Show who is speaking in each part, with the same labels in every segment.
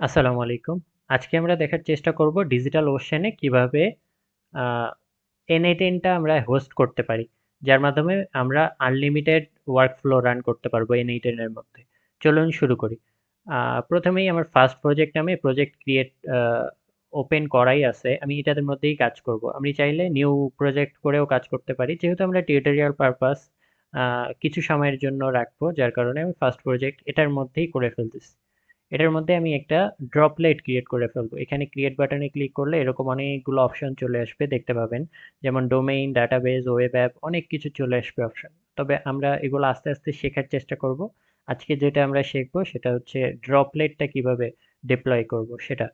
Speaker 1: আসসালামু আলাইকুম। আজকে আমরা দেখার চেষ্টা করব ডিজিটাল ওশেনে কীভাবে, আ n8n টা আমরা হোস্ট করতে পারি। যার মাধ্যমে আমরা আনলিমিটেড ওয়ার্কফ্লো রান করতে পারব n8n এর মধ্যে। চলুন শুরু করি। প্রথমেই আমার ফার্স্ট প্রজেক্ট নামে প্রজেক্ট ক্রিয়েট ওপেন করাই আছে। আমি এটাদের মধ্যেই কাজ করব। আমি চাইলে নিউ প্রজেক্ট করেও কাজ করতে পারি। যেহেতু আমরা টিউটোরিয়াল পারপাস কিছু সময়ের জন্য রাখব। যার কারণে আমি ফার্স্ট প্রজেক্ট এটার মধ্যেই করে ফেলতেছি। এটার মধ্যে আমি একটা ড্রপলেট ক্রিয়েট করে ফেলব। এখানে ক্রিয়েট বাটনে ক্লিক করলে এরকম অনেকগুলো অপশন চলে আসবে, দেখতে পাবেন। যেমন ডোমেইন ডাটাবেজ ওয়েব অ্যাপ অনেক কিছু চলে আসবে অপশন তবে আমরা এগুলো আস্তে আস্তে শেখার চেষ্টা করব। আজকে যেটা আমরা শিখব সেটা হচ্ছে ড্রপলেটটা কীভাবে ডিপ্লয় করব সেটা।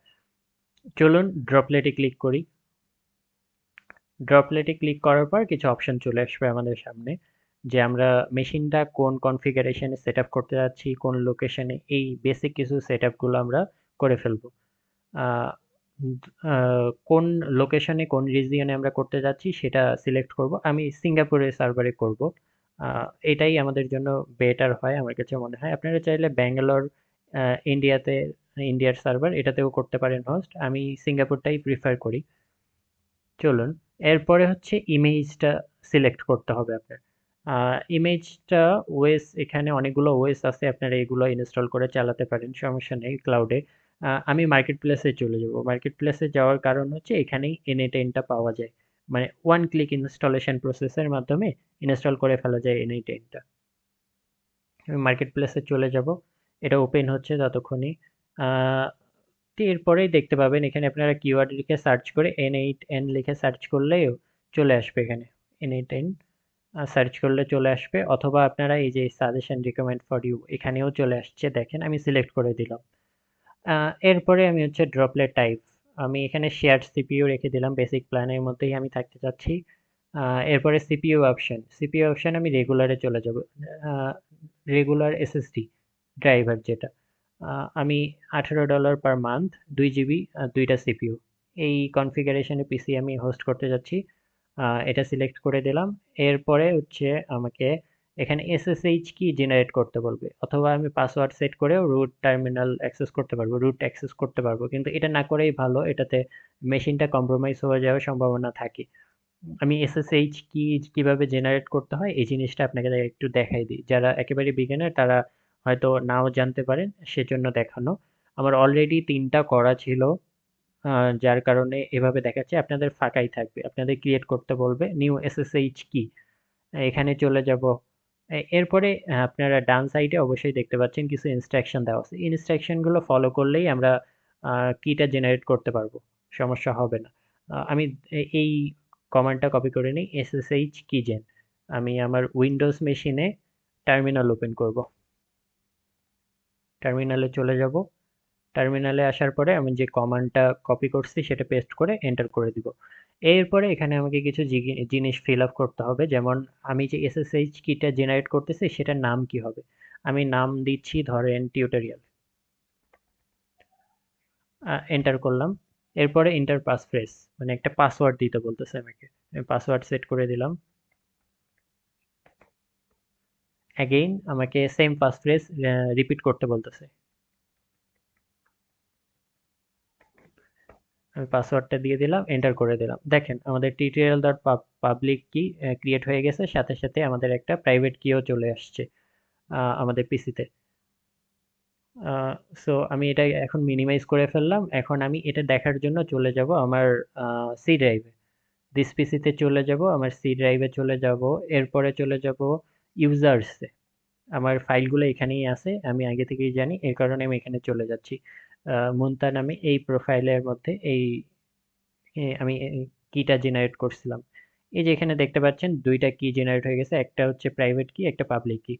Speaker 1: চলুন ড্রপলেটে ক্লিক করি। ড্রপলেটে ক্লিক করার পর কিছু অপশন চলে আসবে আমাদের সামনে। যে আমরা মেশিনটা কোন কনফিগারেশনে সেট করতে যাচ্ছি, কোন লোকেশনে এই বেসিক কিছু সেট আমরা করে ফেলব। কোন লোকেশনে কোন রিজিয়নে আমরা করতে যাচ্ছি সেটা সিলেক্ট করব। আমি সিঙ্গাপুরের সার্ভারে করব। এটাই আমাদের জন্য বেটার হয়, আমার কাছে মনে হয়। আপনারা চাইলে ব্যাঙ্গালোর ইন্ডিয়াতে, ইন্ডিয়ার সার্ভার এটাতেও করতে পারেন হোস্ট আমি সিঙ্গাপুরটাই প্রিফার করি। চলুন, এরপরে হচ্ছে ইমেজটা সিলেক্ট করতে হবে আপনার। ইমেজটা ওয়েস এখানে অনেকগুলো ওয়েস আছে, আপনারা এগুলো ইনস্টল করে চালাতে পারেন, সমস্যা নেই ক্লাউডে আমি মার্কেট প্লেসে চলে যাব। মার্কেট প্লেসে যাওয়ার কারণ হচ্ছে এখানেই এনএ টেনটা পাওয়া যায়। মানে ওয়ান ক্লিক ইনস্টলেশন প্রসেসের মাধ্যমে ইনস্টল করে ফেলা যায় এনএ টেনটা আমি মার্কেট প্লেসে চলে যাব। এটা ওপেন হচ্ছে ততক্ষণই। এরপরেই দেখতে পাবেন, এখানে আপনারা কিওয়ার্ড লিখে সার্চ করে এন এইট এন লিখে সার্চ করলেও চলে আসবে এখানে এন এইট এন সার্চ করলে চলে আসবে। অথবা আপনারা এই যে সাজেশন রিকমেন্ড ফর ইউ এখানেও চলে আসছে। দেখেন, আমি সিলেক্ট করে দিলাম। এরপরে আমি হচ্ছে ড্রপলেট টাইপ আমি এখানে শেয়ার সিপিইউ রেখে দিলাম। বেসিক প্ল্যানের মধ্যেই আমি থাকতে চাচ্ছি। এরপরে সিপিইউ অপশন সিপিইউ অপশন আমি রেগুলারে চলে যাব। রেগুলার এসএসডি ড্রাইভার যেটা। আমি আঠেরো ডলার পার মান্থ দুই জিবি দুইটা সিপিইউ এই কনফিগারেশনে পিসি আমি হোস্ট করতে যাচ্ছি। এটা সিলেক্ট করে দিলাম। এরপরে হচ্ছে আমাকে এখানে এসএসএইচ কি জেনারেট করতে বলবে? অথবা আমি পাসওয়ার্ড সেট করেও রুট টার্মিনাল অ্যাক্সেস করতে পারব রুট অ্যাক্সেস করতে পারব। কিন্তু এটা না করেই ভালো, এটাতে মেশিনটা কম্প্রোমাইজ হয়ে যাওয়ার সম্ভাবনা থাকে। আমি এসএসএইচ কি, কীভাবে জেনারেট করতে হয়, এই জিনিসটা আপনাকে একটু দেখাই দিই। যারা একেবারে বিগিনার তারা হয়তো নাও জানতে পারেন, সেজন্য দেখানো। আমার অলরেডি তিনটা করা ছিল। যার কারণে এভাবে দেখাচ্ছে, আপনাদের ফাঁকাই থাকবে। আপনাদের ক্রিয়েট করতে বলবে নিউ এসএসএইচ কি? এখানে চলে যাব। এরপরে আপনারা ডান সাইডে অবশ্যই দেখতে পাচ্ছেন কিছু ইনস্ট্রাকশন দেওয়া আছে। ইনস্ট্রাকশনগুলো ফলো করলেই আমরা কিটা জেনারেট করতে পারব। সমস্যা হবে না। আমি এই কমান্ডটা কপি করে নিই এসএসএইচ কিজেন আমি আমার উইন্ডোজ মেশিনে টার্মিনাল ওপেন করব। টার্মিনালে চলে যাব। টার্মিনালে আসার পরে আমি যে কমান্ডটা কপি করছি সেটা পেস্ট করে এন্টার করে দিব। এরপরে এখানে আমাকে কিছু জিনিস ফিল আপ করতে হবে। যেমন আমি যে এসএসএইচ কিটা জেনারেট করতেছি সেটার নাম কি হবে? আমি নাম দিচ্ছি ধরেন টিউটোরিয়াল এন্টার করলাম। এরপরে ইন্টার পাসফ্রেজ মানে একটা পাসওয়ার্ড দিতে বলতেছে আমাকে। আমি পাসওয়ার্ড সেট করে দিলাম। অ্যাগেইন আমাকে সেম পাসফ্রেজ রিপিট করতে বলতেছে। আমি পাসওয়ার্ডটা দিয়ে দিলাম এন্টার করে দিলাম। দেখেন, আমাদের tutorial dot public key create হয়ে গেছে, সাথে সাথে আমাদের একটা প্রাইভেট কিও চলে আসছে আমাদের পিসিতে সো আমি এটা এখন মিনিমাইজ করে ফেললাম, এখন আমি এটা দেখার জন্য চলে যাব আমার সি ড্রাইভে দিস পিসিতে চলে যাব, আমার সি ড্রাইভে চলে যাব, এরপরে চলে যাব ইউজার্সে আমার ফাইলগুলো এখানেই আছে, আমি আগে থেকেই জানি, এর কারণে আমি এখানে চলে যাচ্ছি। মুন্তা নামে এই প্রোফাইলের মধ্যে এই আমি কিটা জেনারেট করছিলাম। এই যে এখানে দেখতে পাচ্ছেন, দুইটা কি জেনারেট হয়ে গেছে, একটা হচ্ছে প্রাইভেট কি একটা পাবলিক কি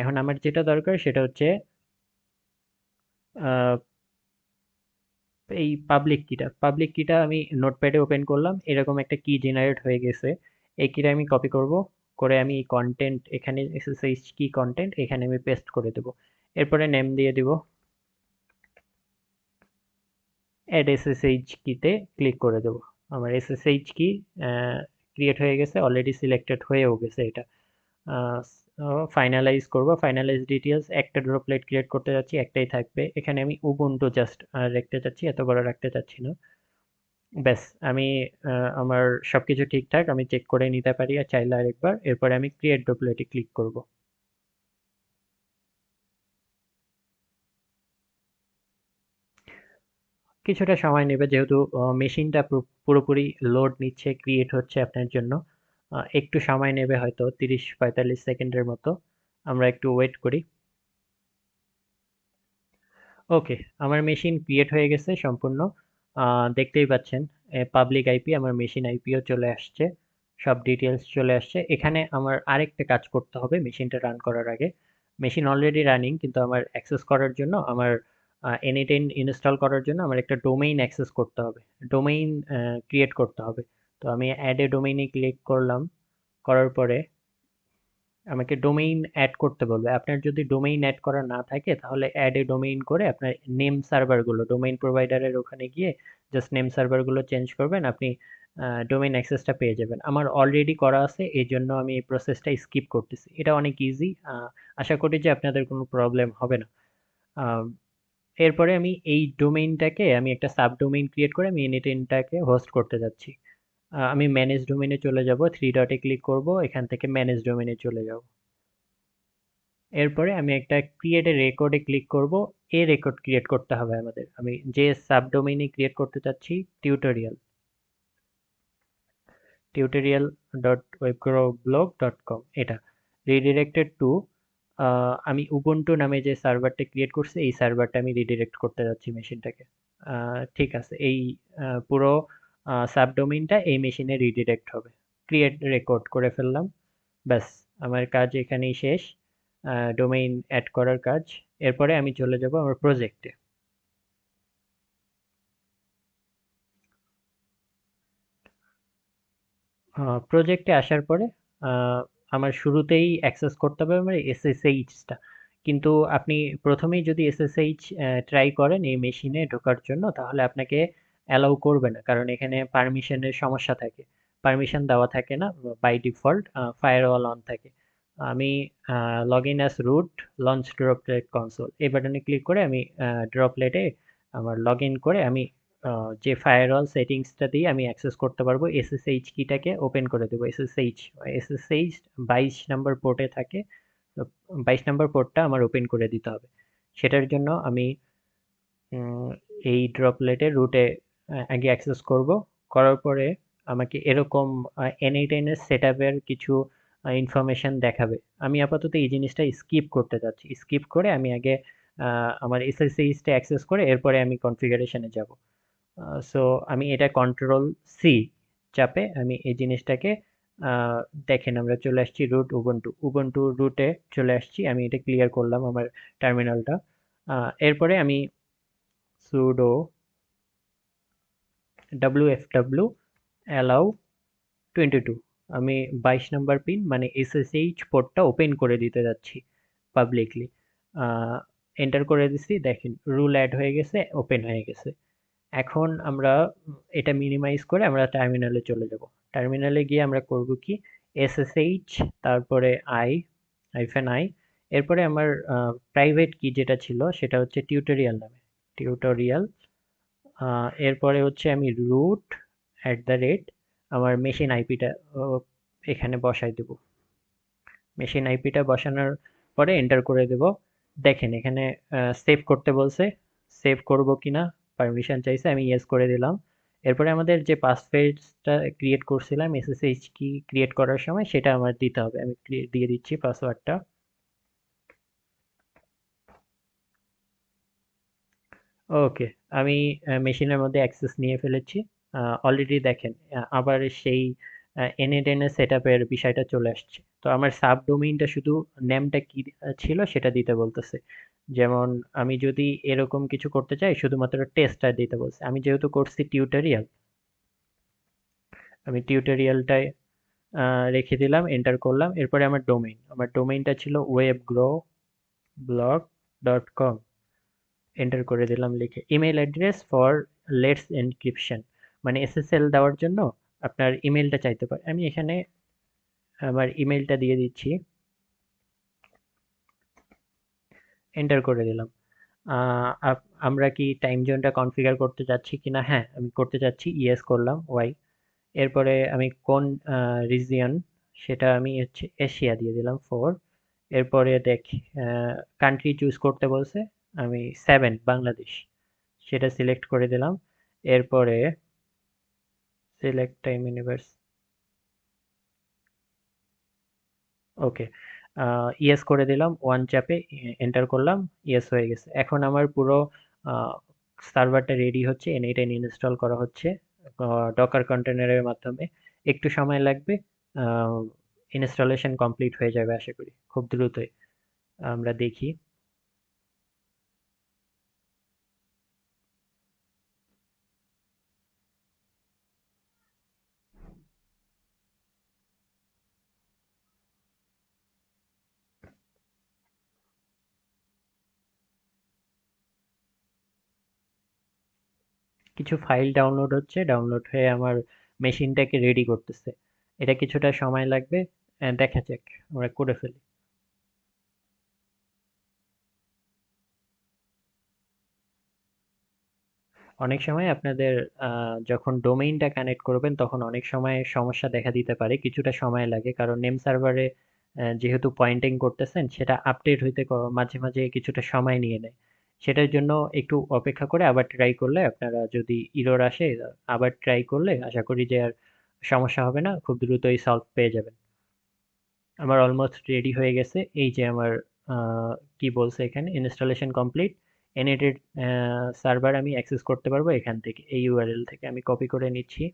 Speaker 1: এখন আমার যেটা দরকার, সেটা হচ্ছে এই পাবলিক কিটা পাবলিক কিটা আমি নোটপ্যাডে ওপেন করলাম, এরকম একটা কি জেনারেট হয়ে গেছে। এই কিটা আমি কপি করব, করে আমি কন্টেন্ট এখানে এসএসএইচ কি কন্টেন্ট এখানে আমি পেস্ট করে দেব। এরপরে নেম দিয়ে দিব। অ্যাড এসএসএইচ কিতে ক্লিক করে দেবো। আমার এসএসএইচ কি ক্রিয়েট হয়ে গেছে অলরেডি সিলেক্টেড হয়েও গেছে এটা। ফাইনালাইজ করব। ফাইনালাইজ ডিটেলস একটা ড্রপলেট ক্রিয়েট করতে যাচ্ছি, একটাই থাকবে। এখানে আমি উবুন্টু জাস্ট রাখতে চাচ্ছি এত বড় রাখতে চাচ্ছি না। ব্যাস, আমি আমার সব কিছু ঠিকঠাক, আমি চেক করে নিতে পারি, আর চাইলে আরেকবার। এরপরে আমি ক্রিয়েট ড্রপলেটে ক্লিক করব। কিছুটা সময় নেবে যেহেতু মেশিনটা পুরোপুরি লোড নিচ্ছে ক্রিয়েট হচ্ছে আপনার জন্য। একটু সময় নেবে হয়তো তিরিশ পঁয়তাল্লিশ সেকেন্ডের মতো। আমরা একটু ওয়েট করি। ওকে আমার মেশিন ক্রিয়েট হয়ে গেছে সম্পূর্ণ। দেখতেই পাচ্ছেন পাবলিক আইপি আমার মেশিন আইপিও চলে আসছে। সব ডিটেলস চলে আসছে। এখানে আমার আরেকটা কাজ করতে হবে মেশিনটা রান করার আগে। মেশিন অলরেডি রানিং কিন্তু আমার অ্যাক্সেস করার জন্য আমার এনিটেন ইনস্টল করার জন্য আমার একটা ডোমেইন অ্যাক্সেস করতে হবে। ডোমেইন ক্রিয়েট করতে হবে। তো আমি অ্যাড এ ডোমেইনে ক্লিক করলাম, করার পরে আমাকে ডোমেইন অ্যাড করতে বলবে। আপনার যদি ডোমেইন অ্যাড করা না থাকে, তাহলে অ্যাড এ ডোমেইন করে আপনার নেম সার্ভারগুলো ডোমেইন প্রোভাইডারের ওখানে গিয়ে জাস্ট নেম সার্ভারগুলো চেঞ্জ করবেন, আপনি ডোমেইন অ্যাক্সেসটা পেয়ে যাবেন। আমার অলরেডি করা আছে এই জন্য আমি এই প্রসেসটা স্কিপ করতেছি। এটা অনেক ইজি আশা করি যে আপনাদের কোনো প্রবলেম হবে না। এরপরে আমি এই ডোমেইনটাকে আমি একটা সাব ডোমেইন ক্রিয়েট করে আমি এনিটেনটাকে হোস্ট করতে যাচ্ছি। আমি ম্যানেজ ডোমেনে চলে যাব থ্রি ডটে ক্লিক করব, এখান থেকে ম্যানেজ ডোমেনে চলে যাব। এরপরে আমি একটা ক্রিয়েট রেকর্ডে ক্লিক করব, এ রেকর্ড ক্রিয়েট করতে হবে আমাদের। আমি যে সাব ডোমেইনে ক্রিয়েট করতে চাচ্ছি tutorial tutorial dot web blog dot com এটা। রিডিরেক্টেড টু আমি উবুন্টু নামে যে সার্ভারটা ক্রিয়েট করছি, এই সার্ভারটা আমি রিডিরেক্ট করতে যাচ্ছি মেশিনটাকে ঠিক আছে, এই পুরো সাবডোমেইনটা এই মেশিনে রিডিরেক্ট হবে। ক্রিয়েট রেকর্ড করে ফেললাম, ব্যাস, আমার কাজ এখানেই শেষ। ডোমেইন অ্যাড করার কাজ। এরপরে আমি চলে যাব আমার প্রজেক্টে প্রজেক্টে আসার পরে আমার শুরুতেই অ্যাক্সেস করতে হবে আমার এসএসএইচটা কিন্তু আপনি প্রথমেই যদি এসএসএইচ ট্রাই করেন এই মেশিনে ঢোকার জন্য, তাহলে আপনাকে অ্যালাউ করবে না। কারণ এখানে পারমিশনের সমস্যা থাকে। পারমিশন দেওয়া থাকে না বাই ডিফল্ট ফায়ারওয়াল অন থাকে। আমি log in as root launch droplet console এই বাটনে ক্লিক করে আমি ড্রপলেটে আমার লগ ইন করে আমি যে ফায়ারওয়াল সেটিংসটা দিয়ে আমি অ্যাক্সেস করতে পারব এসএসএইচ কিটাকে ওপেন করে দেবো। এসএসএইচ এসএসএইচ বাইশ নাম্বার পোর্টে থাকে বাইশ নাম্বার পোর্টটা আমার ওপেন করে দিতে হবে। সেটার জন্য আমি এই ড্রপলেটের রুটে আগে অ্যাক্সেস করব। করার পরে আমাকে এরকম N eight N S set কিছু ইনফরমেশান দেখাবে। আমি আপাতত এই জিনিসটা স্কিপ করতে যাচ্ছি। স্কিপ করে আমি আগে আমার এসএসএইচটা অ্যাক্সেস করে এরপরে আমি কনফিগারেশনে যাব। সো আমি এটা কন্ট্রোল সি চাপে আমি এই জিনিসটাকে দেখেন আমরা চলে আসছি রুট উবন্টু উবন্টু রুটে চলে আসছি, আমি এটা ক্লিয়ার করলাম আমার টার্মিনালটা এরপরে আমি sudo W F W allow twenty two আমি বাইশ নাম্বার পিন মানে এসএসএইচ পোর্টটা ওপেন করে দিতে যাচ্ছি পাবলিকলি এন্টার করে দিছি, দেখেন রুল অ্যাড হয়ে গেছে ওপেন হয়ে গেছে। এখন আমরা এটা মিনিমাইজ করে আমরা টার্মিনালে চলে যাব। টার্মিনালে গিয়ে আমরা করব কি? এসএসএইচ তারপরে আই আইফেন আই এরপরে আমার প্রাইভেট কি যেটা ছিল সেটা হচ্ছে টিউটোরিয়াল নামে। টিউটোরিয়াল এরপরে হচ্ছে আমি রুট অ্যাট দ্য রেট আমার মেশিন আইপিটা এখানে বসাই দেব। মেশিন আইপিটা বসানোর পরে এন্টার করে দেব। দেখেন এখানে সেভ করতে বলছে। সেভ করব কিনা? পারমিশন চাইছে আমি ইয়েস করে দিলাম। এরপরে আমাদের যে পাসওয়ার্ডটা ক্রিয়েট করছিলাম এসএসএইচ কি ক্রিয়েট করার সময় সেটা আমার দিতে হবে। আমি দিয়ে দিচ্ছি পাসওয়ার্ডটা ওকে আমি মেশিনের মধ্যে অ্যাক্সেস নিয়ে ফেলেছি। অলরেডি দেখেন আবার সেই এনএডএনএ সেট আপের বিষয়টা চলে আসছে। তো আমার সাব ডোমেইনটা শুধু নেমটা কি ছিল সেটা দিতে বলতেছে। যেমন আমি যদি এরকম কিছু করতে চাই, শুধুমাত্র টেস্টটা দিতে বলছে। আমি যেহেতু করছি টিউটোরিয়াল আমি টিউটোরিয়ালটায় রেখে দিলাম এন্টার করলাম, এরপরে আমার ডোমেইন আমার ডোমেইনটা ছিল web grow blog dot com enter করে দিলাম লিখে। Email address for let's encryption মানে এসএসএল দেওয়ার জন্য আপনার ইমেলটা চাইতে পারে। আমি এখানে আমার ইমেলটা দিয়ে দিচ্ছি। এন্টার করে দিলাম। আমরা কি টাইম জোনটা কনফিগার করতে যাচ্ছি কিনা? হ্যাঁ আমি করতে যাচ্ছি ইয়েস করলাম ওয়াই এরপরে আমি কোন রিজিয়ন সেটা আমি হচ্ছে এশিয়া দিয়ে দিলাম ফোর এরপরে দেখ কান্ট্রি চুজ করতে বলছে, আমি সেভেন বাংলাদেশ। সেটা সিলেক্ট করে দিলাম। এরপরে select time universe okay yes করে দিলাম ওয়ান চ্যাপে এন্টার করলাম ইয়েস হয়ে গেছে। এখন আমার পুরো সার্ভারটা রেডি হচ্ছে এনএটেন ইনস্টল করা হচ্ছে ডকার কন্টেনারের মাধ্যমে। একটু সময় লাগবে ইনস্টলেশন কমপ্লিট হয়ে যাবে, আশা করি। খুব দ্রুতই আমরা দেখি। কিছু ফাইল ডাউনলোড হচ্ছে ডাউনলোড হয়ে আমার মেশিনটাকে রেডি করতেছে। এটা কিছুটা সময় লাগবে দেখা যাক, আমরা করে ফেলি। অনেক সময় আপনাদের যখন ডোমেইনটা কানেক্ট করবেন, তখন অনেক সময় সমস্যা দেখা দিতে পারে, কিছুটা সময় লাগে। কারণ নেম সার্ভারে যেহেতু পয়েন্টিং করতেছেন, সেটা আপডেট হইতে মাঝে মাঝে কিছুটা সময় নিয়ে নেয়। সেটার জন্য একটু অপেক্ষা করে আবার ট্রাই করলে আপনারা যদি ইরোর আসে, আবার ট্রাই করলে আশা করি যে আর সমস্যা হবে না, খুব দ্রুতই সলভ পেয়ে যাবেন। আমার অলমোস্ট রেডি হয়ে গেছে, এই যে আমার কি বলছে এখানে? ইনস্টলেশন কমপ্লিট এনএটেড সার্ভার আমি অ্যাক্সেস করতে পারব এখান থেকে, এই ইউআরএল থেকে আমি কপি করে নিচ্ছি।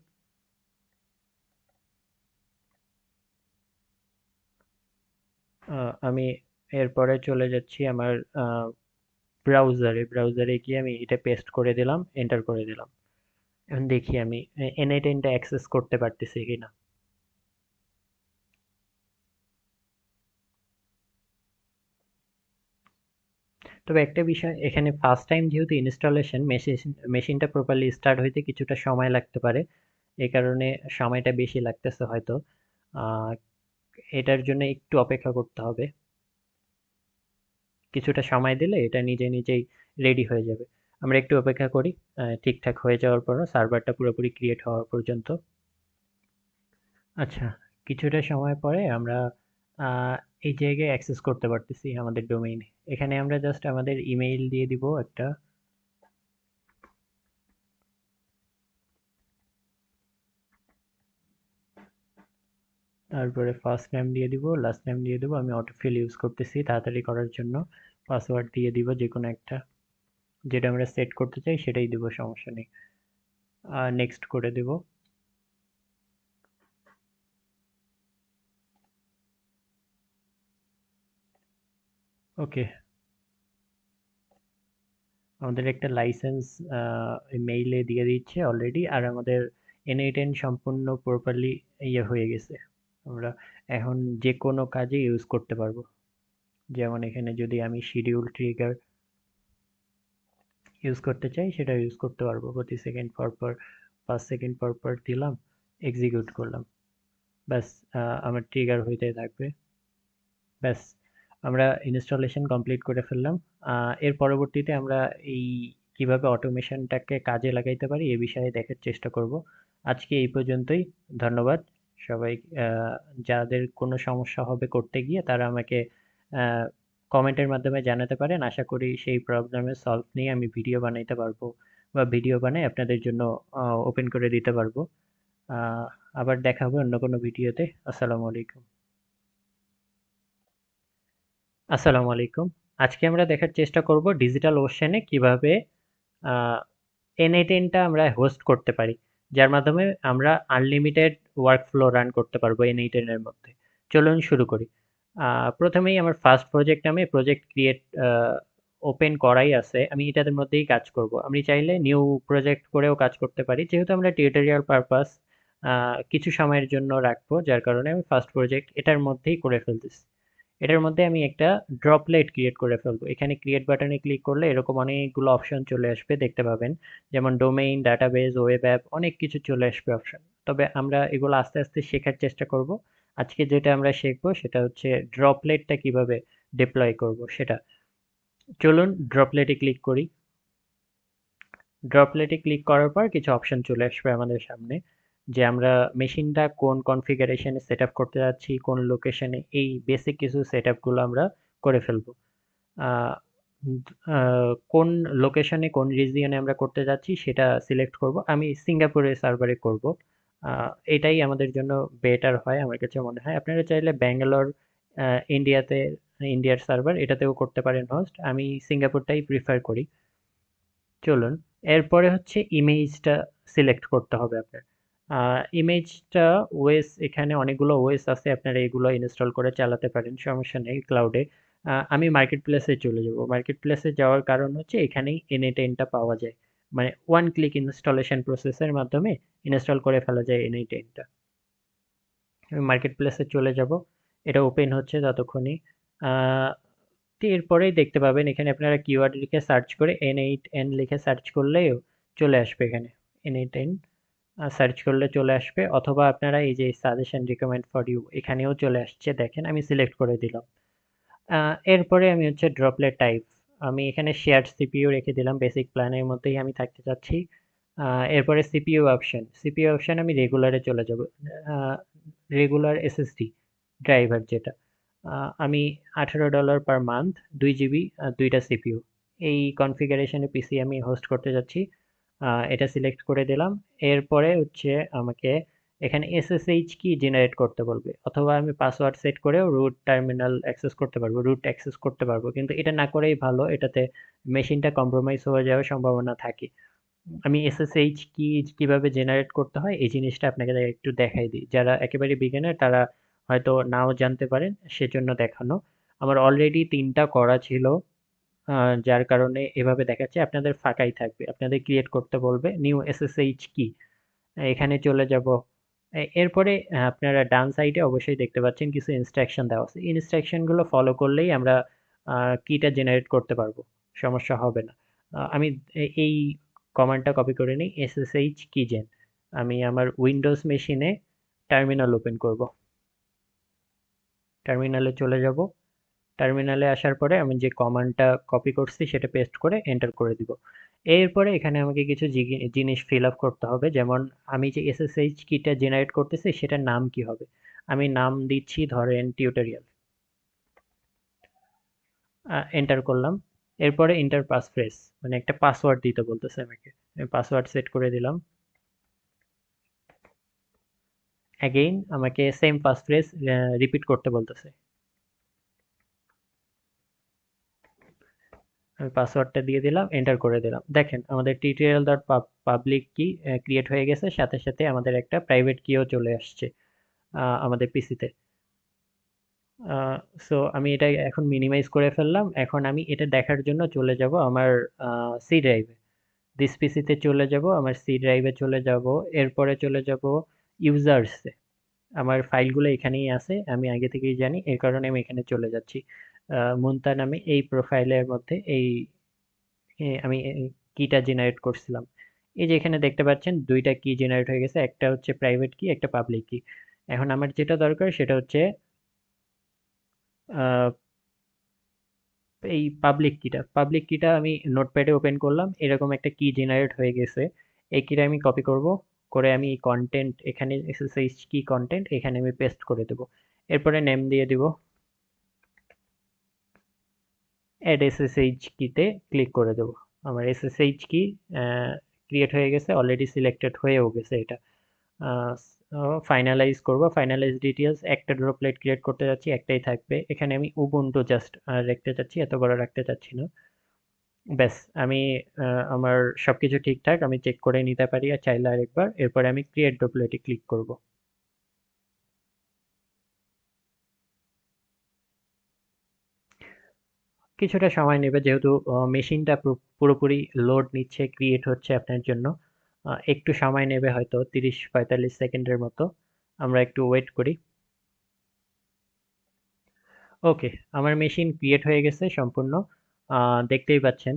Speaker 1: আমি এরপরে চলে যাচ্ছি আমার ব্রাউজারে ব্রাউজারে গিয়ে আমি এটা পেস্ট করে দিলাম এন্টার করে দিলাম। এখন দেখি আমি এনআই টেনটা অ্যাক্সেস করতে পারতেছি কিনা। তবে একটা বিষয়, এখানে ফার্স্ট টাইম যেহেতু ইনস্টলেশন মেশিন মেশিনটা প্রপারলি স্টার্ট হইতে কিছুটা সময় লাগতে পারে। এই কারণে সময়টা বেশি লাগতেছে হয়তো। এটার জন্য একটু অপেক্ষা করতে হবে। কিছুটা সময় দিলে এটা নিজে নিজেই রেডি হয়ে যাবে। আমরা একটু অপেক্ষা করি ঠিকঠাক হয়ে যাওয়ার পর সার্ভারটা পুরোপুরি ক্রিয়েট হওয়ার পর্যন্ত। আচ্ছা কিছুটা সময় পরে আমরা এই জায়গায় অ্যাক্সেস করতে পারতেছি আমাদের ডোমেইনে এখানে আমরা জাস্ট আমাদের ইমেইল দিয়ে দিব একটা তারপরে ফার্স্ট নেম দিয়ে দিব লাস্ট নেম দিয়ে দেবো, আমি অটোফিল ইউজ করতেছি তাড়াতাড়ি করার জন্য। পাসওয়ার্ড দিয়ে দিব যে কোনো একটা। যেটা আমরা সেট করতে চাই সেটাই দেবো, সমস্যা নেই। নেক্সট করে দেব। ওকে আমাদের একটা লাইসেন্স মেইলে দিয়ে দিচ্ছে অলরেডি আর আমাদের এনএ টেন সম্পূর্ণ প্রপারলি ইয়ে হয়ে গেছে। আমরা এখন যে কোনো কাজে ইউজ করতে পারব। যেমন এখানে যদি আমি শিডিউল ট্রিগার ইউজ করতে চাই, সেটা ইউজ করতে পারব। প্রতি সেকেন্ড পর পর, পাঁচ সেকেন্ড পর পর দিলাম এক্সিকিউট করলাম। ব্যাস আমার ট্রিগার হইতে থাকবে। ব্যাস, আমরা ইনস্টলেশন কমপ্লিট করে ফেললাম। এর পরবর্তীতে আমরা এই কীভাবে অটোমেশনটাকে কাজে লাগাইতে পারি, এ বিষয়ে দেখার চেষ্টা করব। আজকে এই পর্যন্তই। ধন্যবাদ। সবাই যাদের কোনো সমস্যা হবে করতে গিয়ে তারা আমাকে কমেন্টের মাধ্যমে জানাতে পারেন। আশা করি সেই প্রবলেমের সলভ নিয়ে আমি ভিডিও বানাইতে পারব বা ভিডিও বানাই আপনাদের জন্য ওপেন করে দিতে পারব। আবার দেখা হবে অন্য কোনো ভিডিওতে আসসালামু আলাইকুম। আসসালামু আলাইকুম। আজকে আমরা দেখার চেষ্টা করব ডিজিটাল ওশানে কীভাবে এনএ টেনটা আমরা হোস্ট করতে পারি। যার মাধ্যমে আমরা আনলিমিটেড ওয়ার্ক ফ্লো রান করতে পারব এনএ টেনের মধ্যে। চলুন শুরু করি। প্রথমেই আমার ফার্স্ট প্রজেক্ট আমি প্রজেক্ট ক্রিয়েট ওপেন করাই আছে। আমি এটাদের মধ্যেই কাজ করব। আমি চাইলে নিউ প্রজেক্ট করেও কাজ করতে পারি। যেহেতু আমরা টিউটোরিয়াল পারপাস কিছু সময়ের জন্য রাখব, যার কারণে আমি ফার্স্ট প্রজেক্ট এটার মধ্যেই করে ফেলতেছি। এটার মধ্যে আমি একটা ড্রপলেট ক্রিয়েট করে ফেলব। এখানে ক্রিয়েট বাটনে ক্লিক করলে এরকম অনেকগুলো অপশন চলে আসবে, দেখতে পাবেন। যেমন ডোমেইন ডাটাবেস ওয়েব অ্যাপ অনেক কিছু চলে আসবে অপশন তবে আমরা এগুলো আস্তে আস্তে শেখার চেষ্টা করব। আজকে যেটা আমরা শিখব সেটা হচ্ছে ড্রপলেটটা কীভাবে ডিপ্লয় করব সেটা। চলুন ড্রপলেটে ক্লিক করি। ড্রপলেটে ক্লিক করার পর কিছু অপশন চলে আসবে আমাদের সামনে। যে আমরা মেশিনটা কোন কনফিগারেশনে সেট করতে যাচ্ছি, কোন লোকেশনে এই বেসিক কিছু সেট আপগুলো আমরা করে ফেলব। কোন লোকেশনে কোন রিজিয়নে আমরা করতে যাচ্ছি সেটা সিলেক্ট করব। আমি সিঙ্গাপুরের সার্ভারে করব। এটাই আমাদের জন্য বেটার হয়, আমার কাছে মনে হয়। আপনারা চাইলে ব্যাঙ্গালোর ইন্ডিয়াতে ইন্ডিয়ার সার্ভার এটাতেও করতে পারেন হোস্ট আমি সিঙ্গাপুরটাই প্রিফার করি। চলুন, এরপরে হচ্ছে ইমেজটা সিলেক্ট করতে হবে আপনার। ইমেজটা ওয়েস, এখানে অনেকগুলো ওয়েস আছে, আপনারা এগুলো ইনস্টল করে চালাতে পারেন, সমস্যা নেই ক্লাউডে আমি মার্কেট প্লেসে চলে যাব। মার্কেট প্লেসে যাওয়ার কারণ হচ্ছে এখানেই এনএ টেনটা পাওয়া যায়। মানে ওয়ান ক্লিক ইনস্টলেশন প্রসেসের মাধ্যমে ইনস্টল করে ফেলা যায় এনএ টেনটা আমি মার্কেট প্লেসে চলে যাব। এটা ওপেন হচ্ছে ততক্ষণই। এরপরেই দেখতে পাবেন, এখানে আপনারা কিওয়ার্ড লিখে সার্চ করে এন এইট এন লিখে সার্চ করলেও চলে আসবে এখানে এন এইট এন সার্চ করলে চলে আসবে। অথবা আপনারা এই যে সাজেশন রিকমেন্ড ফর ইউ এখানেও চলে আসছে। দেখেন, আমি সিলেক্ট করে দিলাম। এরপরে আমি হচ্ছে ড্রপলেট টাইপ আমি এখানে শেয়ার সিপিইউ রেখে দিলাম বেসিক প্ল্যানের মধ্যেই আমি থাকতে চাচ্ছি। এরপরে সিপিইউ অপশন সিপিইউ অপশন আমি রেগুলারে চলে যাব। রেগুলার এসএসডি ড্রাইভার যেটা। আমি আঠেরো ডলার পার মান্থ দুই জিবি দুইটা সিপিইউ এই কনফিগারেশনে পিসি আমি হোস্ট করতে যাচ্ছি। এটা সিলেক্ট করে দিলাম। এরপরে হচ্ছে আমাকে এখানে এসএসএইচ কি জেনারেট করতে বলবে? অথবা আমি পাসওয়ার্ড সেট করেও রুট টার্মিনাল অ্যাক্সেস করতে পারব রুট অ্যাক্সেস করতে পারব। কিন্তু এটা না করেই ভালো, এটাতে মেশিনটা কম্প্রোমাইজ হয়ে যাওয়ার সম্ভাবনা থাকে। আমি এসএসএইচ কি, কীভাবে জেনারেট করতে হয়, এই জিনিসটা আপনাকে একটু দেখাই দিই। যারা একেবারে বিজ্ঞানের তারা হয়তো নাও জানতে পারেন, সেজন্য দেখানো। আমার অলরেডি তিনটা করা ছিল। যার কারণে এভাবে দেখাচ্ছে আপনাদের ফাঁকাই থাকবে। আপনাদের ক্রিয়েট করতে বলবে নিউ এসএসএইচ কি? এখানে চলে যাব। এরপরে আপনারা ডান সাইডে অবশ্যই দেখতে পাচ্ছেন কিছু ইনস্ট্রাকশন দেওয়া আছে। ইনস্ট্রাকশনগুলো ফলো করলেই আমরা কিটা জেনারেট করতে পারব। সমস্যা হবে না। আমি এই কমান্ডটা কপি করে নিই এসএসএইচ কিজেন আমি আমার উইন্ডোজ মেশিনে টার্মিনাল ওপেন করব। টার্মিনালে চলে যাব। টার্মিনালে আসার পরে আমি যে কমান্ডটা কপি করছি, সেটা পেস্ট করে এন্টার করে দিব। এরপরে এখানে আমাকে কিছু জিনিস ফিল আপ করতে হবে। যেমন, আমি যে এসএসএইচ কিটা জেনারেট করতেছি, সেটার নাম কি হবে? আমি নাম দিচ্ছি, ধরেন টিউটোরিয়াল এন্টার করলাম। এরপরে ইন্টার পাসফ্রেজ মানে একটা পাসওয়ার্ড দিতে বলতেছে আমাকে। আমি পাসওয়ার্ড সেট করে দিলাম। অ্যাগেইন আমাকে সেম পাসফ্রেজ রিপিট করতে বলতেছে। আমি পাসওয়ার্ডটা দিয়ে দিলাম এন্টার করে দিলাম। দেখেন, আমাদের tutorial dot public key create হয়ে গেছে, সাথে সাথে আমাদের একটা প্রাইভেট কিও চলে আসছে আমাদের পিসিতে সো আমি এটা এখন মিনিমাইজ করে ফেললাম, এখন আমি এটা দেখার জন্য চলে যাব আমার সি ড্রাইভে দিস পিসিতে চলে যাব, আমার সি ড্রাইভে চলে যাব, এরপরে চলে যাব ইউজার্সে আমার ফাইলগুলো এখানেই আছে, আমি আগে থেকেই জানি, এর কারণে আমি এখানে চলে যাচ্ছি। মুন্তা নামে এই প্রোফাইলের মধ্যে এই আমি কিটা জেনারেট করছিলাম। এই যে এখানে দেখতে পাচ্ছেন, দুইটা কি জেনারেট হয়ে গেছে, একটা হচ্ছে প্রাইভেট কি একটা পাবলিক কি এখন আমার যেটা দরকার সেটা হচ্ছে এই পাবলিক কিটা পাবলিক কিটা আমি নোটপ্যাডে ওপেন করলাম, এরকম একটা কি জেনারেট হয়ে গেছে। এই কিটা আমি কপি করব, করে আমি কন্টেন্ট এখানে এক্সারসাইজ কি কন্টেন্ট এখানে আমি পেস্ট করে দেব। এরপরে নেম দিয়ে দিব। অ্যাড এসএসএইচ কিতে ক্লিক করে দেবো। আমার এসএসএইচ কি ক্রিয়েট হয়ে গেছে অলরেডি সিলেক্টেড হয়েও গেছে এটা। ফাইনালাইজ করব। ফাইনালাইজ ডিটেলস একটা ড্রপলেট ক্রিয়েট করতে যাচ্ছি, একটাই থাকবে। এখানে আমি উবুন্টু জাস্ট রাখতে চাচ্ছি এত বড় রাখতে চাচ্ছি না। ব্যাস, আমি আমার সব কিছু ঠিকঠাক, আমি চেক করে নিতে পারি, আর চাইলে আরেকবার। এরপরে আমি ক্রিয়েট ড্রপলেটে ক্লিক করব। কিছুটা সময় নেবে, যেহেতু মেশিনটা পুরোপুরি লোড নিচ্ছে ক্রিয়েট হচ্ছে আপনার জন্য। একটু সময় নেবে হয়তো, তিরিশ পঁয়তাল্লিশ সেকেন্ডের মতো। আমরা একটু ওয়েট করি। ওকে আমার মেশিন ক্রিয়েট হয়ে গেছে সম্পূর্ণ। দেখতেই পাচ্ছেন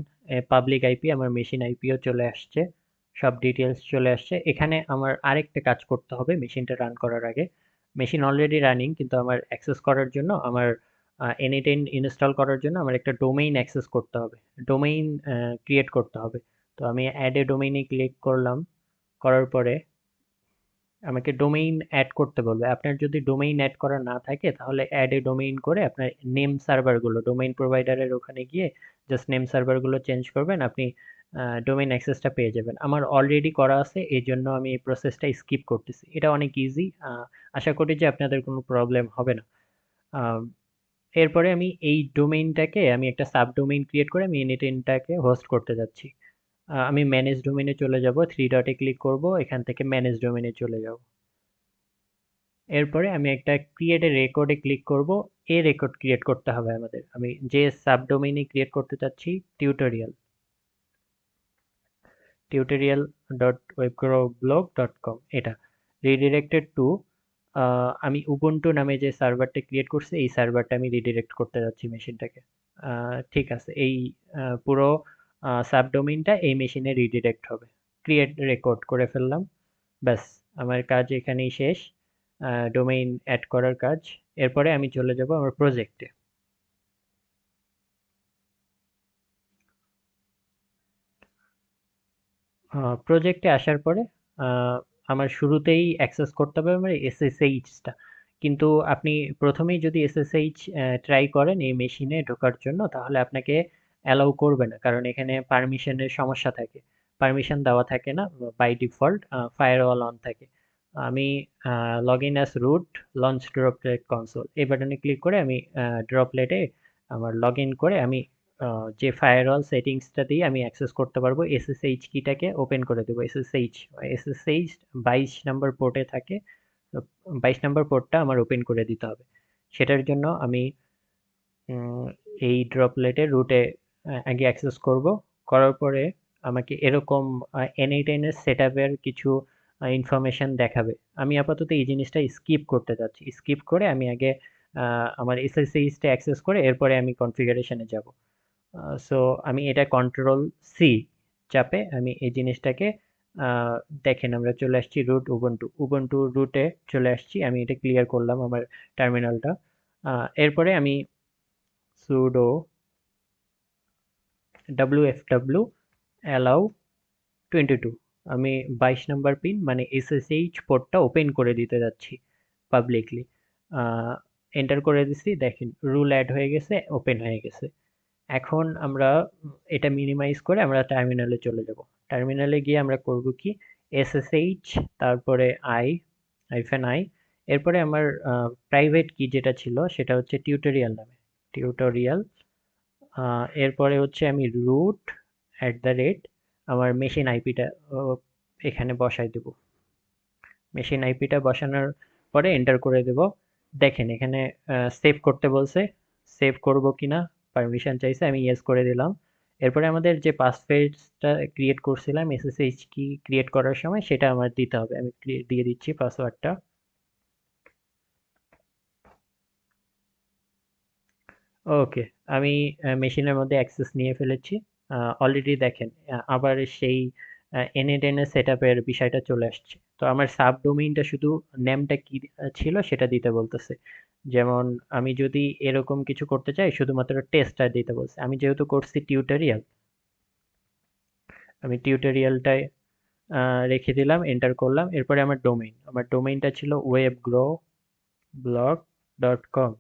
Speaker 1: পাবলিক আইপি আমার মেশিন আইপিও চলে আসছে। সব ডিটেলস চলে আসছে। এখানে আমার আরেকটা কাজ করতে হবে মেশিনটা রান করার আগে। মেশিন অলরেডি রানিং কিন্তু আমার অ্যাক্সেস করার জন্য আমার এনিটেন ইনস্টল করার জন্য আমার একটা ডোমেইন অ্যাক্সেস করতে হবে। ডোমেইন ক্রিয়েট করতে হবে। তো আমি অ্যাড এ ডোমেইনে ক্লিক করলাম, করার পরে আমাকে ডোমেইন অ্যাড করতে বলবে। আপনার যদি ডোমেইন অ্যাড করা না থাকে, তাহলে অ্যাড এ ডোমেইন করে আপনার নেম সার্ভারগুলো ডোমেইন প্রোভাইডারের ওখানে গিয়ে জাস্ট নেম সার্ভারগুলো চেঞ্জ করবেন, আপনি ডোমেইন অ্যাক্সেসটা পেয়ে যাবেন। আমার অলরেডি করা আছে এই জন্য আমি এই প্রসেসটা স্কিপ করতেছি। এটা অনেক ইজি আশা করি যে আপনাদের কোনো প্রবলেম হবে না। এরপরে আমি এই ডোমেইনটাকে আমি একটা সাব ডোমেইন ক্রিয়েট করে আমি এনিটেনটাকে হোস্ট করতে যাচ্ছি। আমি ম্যানেজ ডোমেইনে চলে যাব থ্রি ডটে ক্লিক করব, এখান থেকে ম্যানেজ ডোমেইনে চলে যাব। এরপরে আমি একটা ক্রিয়েট এ রেকর্ডে ক্লিক করব, এ রেকর্ড ক্রিয়েট করতে হবে আমাদের। আমি যে সাব ডোমেইনে ক্রিয়েট করতে চাচ্ছি tutorial tutorial dot web blog dot com এটা। রিডিরেক্টেড টু আমি উবুন্টু নামে যে সার্ভারটা ক্রিয়েট করছি, এই সার্ভারটা আমি রিডিরেক্ট করতে যাচ্ছি মেশিনটাকে ঠিক আছে, এই পুরো সাবডোমেইনটা এই মেশিনে রিডিরেক্ট হবে। ক্রিয়েট রেকর্ড করে ফেললাম, ব্যাস, আমার কাজ এখানেই শেষ। ডোমেইন অ্যাড করার কাজ। এরপরে আমি চলে যাব আমার প্রজেক্টে প্রজেক্টে আসার পরে আমার শুরুতেই অ্যাক্সেস করতে হবে আমার এসএসএইচটা কিন্তু আপনি প্রথমেই যদি এসএসএইচ ট্রাই করেন এই মেশিনে ঢোকার জন্য, তাহলে আপনাকে অ্যালাউ করবে না। কারণ এখানে পারমিশনের সমস্যা থাকে। পারমিশন দেওয়া থাকে না বাই ডিফল্ট ফায়ারওয়াল অন থাকে। আমি log in as root launch droplet console এই বাটনে ক্লিক করে আমি ড্রপলেটে আমার লগ ইন করে আমি যে ফায়ারওয়াল সেটিংসটা দিয়ে আমি অ্যাক্সেস করতে পারব এসএসএইচ কিটাকে ওপেন করে দেবো। এসএসএইচ এসএসএইচ বাইশ নাম্বার পোর্টে থাকে বাইশ নাম্বার পোর্টটা আমার ওপেন করে দিতে হবে। সেটার জন্য আমি এই ড্রপলেটের রুটে আগে অ্যাক্সেস করব। করার পরে আমাকে এরকম এনএইটেনের সেট আপের কিছু ইনফরমেশান দেখাবে। আমি আপাতত এই জিনিসটা স্কিপ করতে যাচ্ছি। স্কিপ করে আমি আগে আমার এসএসএইচটা অ্যাক্সেস করে এরপরে আমি কনফিগারেশনে যাব। সো আমি এটা কন্ট্রোল সি চাপে আমি এই জিনিসটাকে দেখেন আমরা চলে আসছি রুট উবন্টু উবন্টু রুটে চলে আসছি, আমি এটা ক্লিয়ার করলাম আমার টার্মিনালটা এরপরে আমি sudo W allow twenty two আমি বাইশ নাম্বার পিন মানে এসএসএইচ পোর্টটা ওপেন করে দিতে যাচ্ছি পাবলিকলি এন্টার করে দিছি, দেখেন রুল অ্যাড হয়ে গেছে ওপেন হয়ে গেছে। এখন আমরা এটা মিনিমাইজ করে আমরা টার্মিনালে চলে যাব। টার্মিনালে গিয়ে আমরা করব কি? এসএসএইচ তারপরে আই আইফেন আই এরপরে আমার প্রাইভেট কি যেটা ছিল সেটা হচ্ছে টিউটোরিয়াল নামে। টিউটোরিয়াল এরপরে হচ্ছে আমি রুট অ্যাট দ্য রেট আমার মেশিন আইপিটা এখানে বসাই দেব। মেশিন আইপিটা বসানোর পরে এন্টার করে দেব। দেখেন এখানে সেভ করতে বলছে। সেভ করব কিনা? পারমিশন চাইছে, আমি ইয়েস করে দিলাম। এরপরে আমাদের যে পাসওয়ার্ডটা ক্রিয়েট করছিলাম এসএসএইচ কি ক্রিয়েট করার সময় সেটা আমার দিতে হবে। আমি দিয়ে দিচ্ছি পাসওয়ার্ডটা ওকে আমি মেশিনের মধ্যে অ্যাক্সেস নিয়ে ফেলেছি। অলরেডি দেখেন আবার সেই এনএডএনএ সেট আপের বিষয়টা চলে আসছে। তো আমার সাব ডোমেইনটা শুধু নেমটা কি ছিল সেটা দিতে বলতেছে। যেমন আমি যদি এরকম কিছু করতে চাই, শুধুমাত্র টেস্টটা দিতে বলছে। আমি যেহেতু করছি টিউটোরিয়াল আমি টিউটোরিয়ালটায় রেখে দিলাম এন্টার করলাম। এরপরে আমার ডোমেইন আমার ডোমেইনটা ছিল web grow blog dot com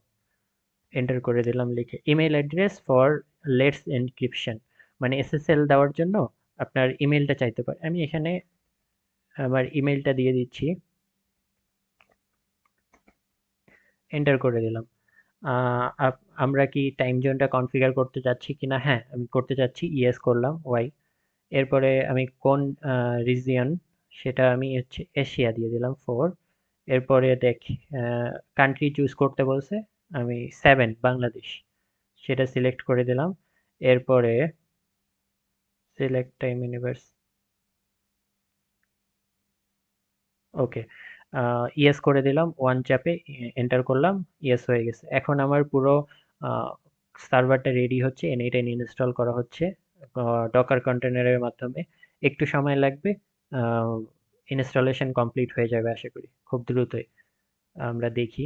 Speaker 1: enter করে দিলাম লিখে। Email address for let's encryption মানে এসএসএল দেওয়ার জন্য আপনার ইমেলটা চাইতে পারে। আমি এখানে আমার ইমেলটা দিয়ে দিচ্ছি। এন্টার করে দিলাম। আমরা কি টাইম জোনটা কনফিগার করতে চাচ্ছি কিনা? হ্যাঁ আমি করতে চাচ্ছি ইয়েস করলাম ওয়াই এরপরে আমি কোন রিজিয়ন সেটা আমি হচ্ছে এশিয়া দিয়ে দিলাম ফোর এরপরে দেখ কান্ট্রি চুজ করতে বলছে, আমি সেভেন বাংলাদেশ। সেটা সিলেক্ট করে দিলাম। এরপরে select time universe okay yes করে দিলাম ওয়ান চাপে এন্টার করলাম ইয়েস হয়ে গেছে। এখন আমার পুরো সার্ভারটা রেডি হচ্ছে এন এইটা ইনস্টল করা হচ্ছে ডকার কন্টেনারের মাধ্যমে। একটু সময় লাগবে ইনস্টলেশন কমপ্লিট হয়ে যাবে, আশা করি। খুব দ্রুতই। আমরা দেখি।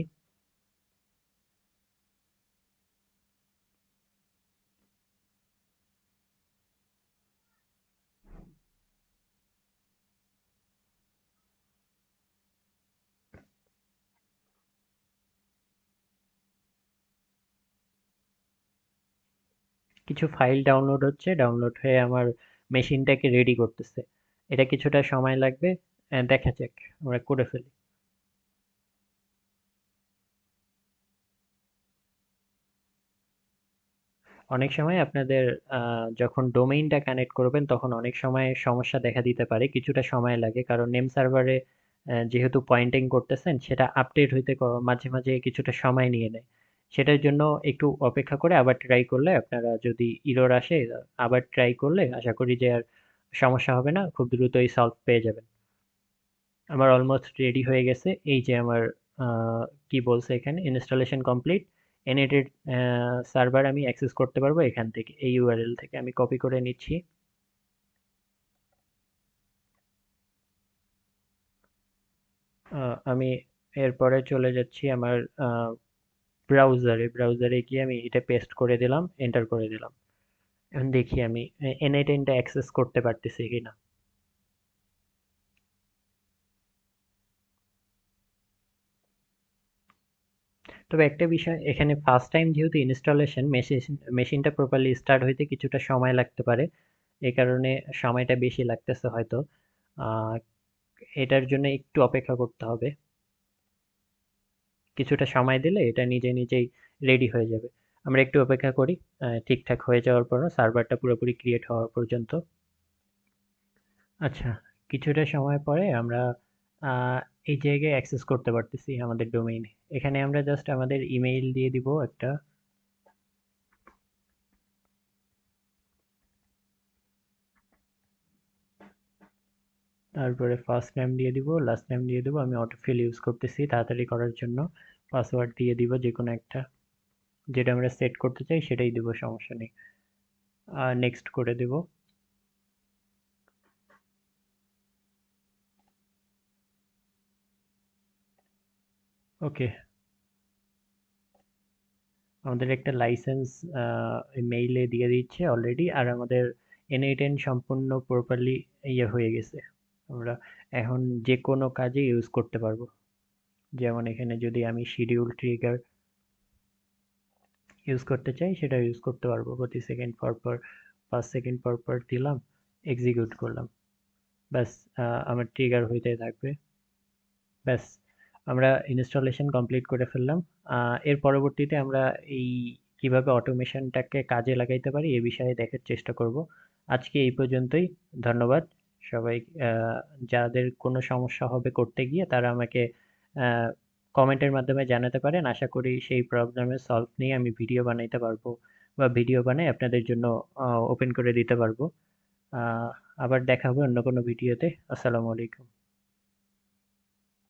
Speaker 1: কিছু ফাইল ডাউনলোড হচ্ছে ডাউনলোড হয়ে আমার মেশিনটাকে রেডি করতেছে। এটা কিছুটা সময় লাগবে দেখা যাক, আমরা করে ফেলি। অনেক সময় আপনাদের যখন ডোমেইনটা কানেক্ট করবেন, তখন অনেক সময় সমস্যা দেখা দিতে পারে, কিছুটা সময় লাগে, কারণ নেম সার্ভারে যেহেতু পয়েন্টিং করতেছেন, সেটা আপডেট হইতে মাঝে মাঝে কিছুটা সময় নিয়ে নেয়। সেটার জন্য একটু অপেক্ষা করে আবার ট্রাই করলে আপনারা যদি ইরোর আসে, আবার ট্রাই করলে আশা করি যে আর সমস্যা হবে না, খুব দ্রুতই সলভ পেয়ে যাবেন। আমার অলমোস্ট রেডি হয়ে গেছে, এই যে আমার কি বলছে এখানে? ইনস্টলেশন কমপ্লিট এনএটেড সার্ভার আমি অ্যাক্সেস করতে পারব এখান থেকে, এই ইউআরএল থেকে আমি কপি করে নিচ্ছি। আমি এরপরে চলে যাচ্ছি আমার ব্রাউজারে ব্রাউজারে গিয়ে আমি এটা পেস্ট করে দিলাম এন্টার করে দিলাম। এখন দেখি আমি এনআইটেনটা অ্যাক্সেস করতে পারতেছি কিনা তবে একটা বিষয়, এখানে ফার্স্ট টাইম যেহেতু ইনস্টলেশন মেশিন মেশিনটা প্রপারলি স্টার্ট হইতে কিছুটা সময় লাগতে পারে এই কারণে সময়টা বেশি লাগতেছে হয়তো। এটার জন্য একটু অপেক্ষা করতে হবে। কিছুটা সময় দিলে এটা নিজে নিজেই রেডি হয়ে যাবে। আমরা একটু অপেক্ষা করি ঠিকঠাক হয়ে যাওয়ার পর সার্ভারটা পুরোপুরি ক্রিয়েট হওয়ার পর্যন্ত। আচ্ছা কিছুটা সময় পরে আমরা এই জায়গায় অ্যাক্সেস করতে পারতেছি আমাদের ডোমেইন এখানে আমরা জাস্ট আমাদের ইমেইল দিয়ে দিব একটা তারপরে ফার্স্ট নেম দিয়ে দিব লাস্ট নেম দিয়ে দেবো, আমি অটোফিল ইউজ করতেছি তাড়াতাড়ি করার জন্য। পাসওয়ার্ড দিয়ে দিব যে কোনো একটা। যেটা আমরা সেট করতে চাই সেটাই দেবো, সমস্যা নেই। আর নেক্সট করে দেব। ওকে আমাদের একটা লাইসেন্স মেইলে দিয়ে দিচ্ছে অলরেডি আর আমাদের এনএইটেন সম্পূর্ণ প্রপারলি ইয়ে হয়ে গেছে। আমরা এখন যে কোনো কাজে ইউজ করতে পারব। যেমন এখানে যদি আমি শিডিউল ট্রিগার ইউজ করতে চাই, সেটা ইউজ করতে পারব। প্রতি সেকেন্ড পর পর, পাঁচ সেকেন্ড পর পর দিলাম এক্সিকিউট করলাম। ব্যাস আমার ট্রিগার হইতে থাকবে। ব্যাস, আমরা ইনস্টলেশন কমপ্লিট করে ফেললাম। এর পরবর্তীতে আমরা এই কীভাবে অটোমেশনটাকে কাজে লাগাইতে পারি, এ বিষয়ে দেখার চেষ্টা করব। আজকে এই পর্যন্তই। ধন্যবাদ। সবাই যাদের কোনো সমস্যা হবে করতে গিয়ে তারা আমাকে কমেন্টের মাধ্যমে জানাতে পারেন। আশা করি সেই প্রবলেমের সলভ নিয়ে আমি ভিডিও বানাইতে পারব বা ভিডিও বানাই আপনাদের জন্য ওপেন করে দিতে পারব। আবার দেখা হবে অন্য কোনো ভিডিওতে আসসালামু আলাইকুম।